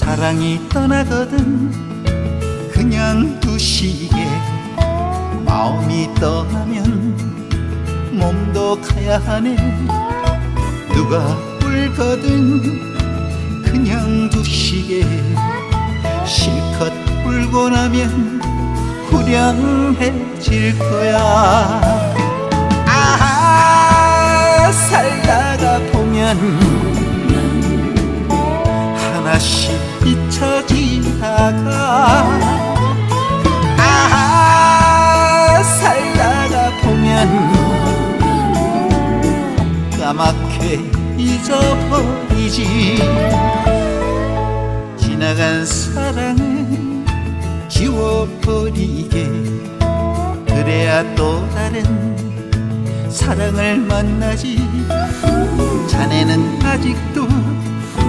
사랑이 떠나거든 그냥 두시게 마음이 떠나면 몸도 가야 하네. 누가 울거든 그냥 두시게 실컷 울고 나면 후련해질 거야. 아 살다가 보면 하나씩 잊혀지다가 아 살다가 보면 까맣게 잊어버리지. 지나간 사랑을 지워버리게. 그래야 또 다른 사랑을 만나지. 자네는 아직도